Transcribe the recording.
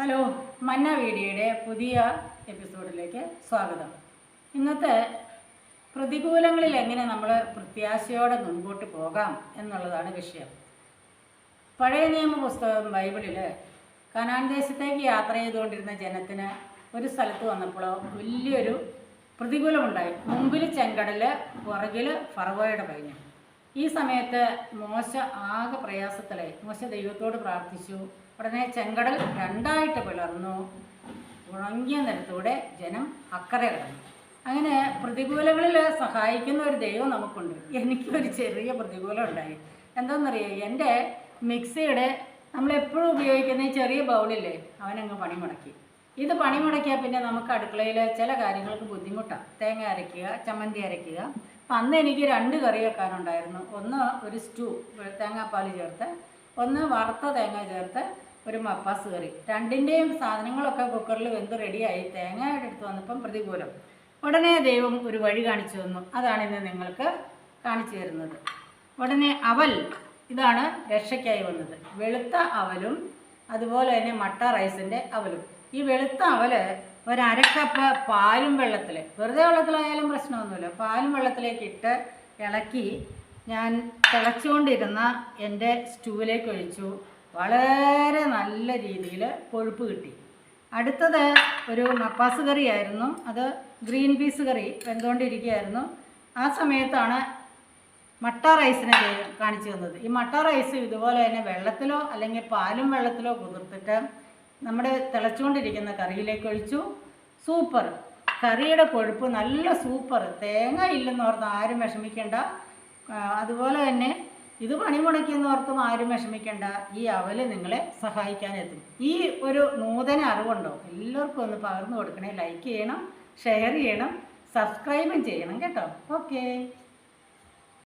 Hello മന്ന വീഡിയോയുടെ പുതിയ എപ്പിസോഡിലേക്ക് സ്വാഗതം. ഇന്നത്തെ പ്രതികൂലങ്ങളിൽ എങ്ങനെ നമ്മൾ പ്രത്യാശയോടെ മുൻപോട്ട് പോകാം എന്നുള്ളതാണ് വിഷയം. പഴയ നിയമ പുസ്തകം ബൈബിളിൽ കനാൻ ദേശത്തേക്ക് യാത്ര ചെയ്തുകൊണ്ടിരുന്ന ജനത്തിന് ഒരു സ്ഥലത്ത് വന്നപ്പോൾ വലിയൊരു പ്രതികൂലമുണ്ടായി. മുമ്പിൽ ചെങ്കടൽ പുറകിൽ ഫറവോയുടെ പൈഞ്ഞു. ഈ സമയത്ത് മോശ ആകെ പ്രയാസത്തിലായി. മോശ ദൈവത്തോട് പ്രാർത്ഥിച്ചു. ഉടനെ ചെങ്കടൽ രണ്ടായിട്ട് പിളർന്നു. ഉണങ്ങിയ നിലത്തൂടെ ജനം അക്കരെ കിടന്നു. അങ്ങനെ പ്രതികൂലങ്ങളിൽ സഹായിക്കുന്ന ഒരു ദൈവം നമുക്കുണ്ട്. എനിക്കൊരു ചെറിയ പ്രതികൂലം ഉണ്ടായി. എന്താണെന്നറിയോ? എന്റെ മിക്സിയുടെ നമ്മളെപ്പോഴും ഉപയോഗിക്കുന്ന ചെറിയ ബൗളില്ലേ അവനങ്ങ് പണി മുടക്കി ഇത് പണി മുടക്കിയാൽ പിന്നെ നമുക്ക് അടുക്കളയിൽ ചില കാര്യങ്ങൾക്ക് ബുദ്ധിമുട്ടാണ് തേങ്ങ അരയ്ക്കുക ചമ്മന്തി അരയ്ക്കുക അപ്പം അന്ന് എനിക്ക് രണ്ട് കറി വെക്കാനുണ്ടായിരുന്നു. ഒന്ന് ഒരു സ്റ്റൂ തേങ്ങാപ്പാൽ ചേർത്ത് ഒന്ന് വറുത്ത തേങ്ങ ചേർത്ത് ഒരു മപ്പാസ് കറി. രണ്ടിന്റെയും സാധനങ്ങളൊക്കെ കുക്കറിൽ വെന്ത് റെഡിയായി. തേങ്ങയുടെ അടുത്ത് വന്നപ്പം പ്രതികൂലം. ഉടനെ ദൈവം ഒരു വഴി കാണിച്ചു തന്നു. അതാണ് ഇന്ന് നിങ്ങൾക്ക് കാണിച്ചു തരുന്നത്. ഉടനെ അവൽ ഇതാണ് രക്ഷയ്ക്കായി വന്നത്. വെളുത്ത അവലും അതുപോലെ തന്നെ മട്ട റൈസിന്റെ അവലും. ഈ വെളുത്ത അവൽ ഒരു പാലും വെള്ളത്തിൽ വെറുതെ വെള്ളത്തിലായാലും പ്രശ്നമൊന്നുമില്ല. പാലും വെള്ളത്തിലേക്ക് ഇട്ട് ഇളക്കി ഞാൻ തിളച്ചുകൊണ്ടിരുന്ന എന്റെ സ്റ്റൂവിലേക്ക് ഒഴിച്ചു. വളരെ നല്ല രീതിയിൽ കൊഴുപ്പ് കിട്ടി. അടുത്തത് ഒരു മപ്പാസ് കറിയായിരുന്നു. അത് ഗ്രീൻ പീസ് കറി വെന്തുകൊണ്ടിരിക്കുകയായിരുന്നു. ആ സമയത്താണ് മട്ട റൈസിനെ കാണിച്ചു തന്നത്. ഈ മട്ട റൈസ് ഇതുപോലെ തന്നെ വെള്ളത്തിലോ അല്ലെങ്കിൽ പാലും വെള്ളത്തിലോ കുതിർത്തിട്ട് നമ്മുടെ തിളച്ചുകൊണ്ടിരിക്കുന്ന കറിയിലേക്ക് ഒഴിച്ചു. സൂപ്പർ. കറിയുടെ കൊഴുപ്പ് നല്ല സൂപ്പർ. തേങ്ങ ഇല്ലെന്ന് ഓർത്ത് ആരും വിഷമിക്കേണ്ട. അതുപോലെ തന്നെ ഇത് പണി മുടക്കിയെന്ന് ഓർത്തും ആരും വിഷമിക്കേണ്ട. ഈ അവൽ നിങ്ങളെ സഹായിക്കാനെത്തും ഈ ഒരു നൂതന അറിവുണ്ടോ? എല്ലാവർക്കും ഒന്ന് പകർന്നു കൊടുക്കണേ. ലൈക്ക് ചെയ്യണം ഷെയർ ചെയ്യണം സബ്സ്ക്രൈബും ചെയ്യണം കേട്ടോ. ഓക്കേ.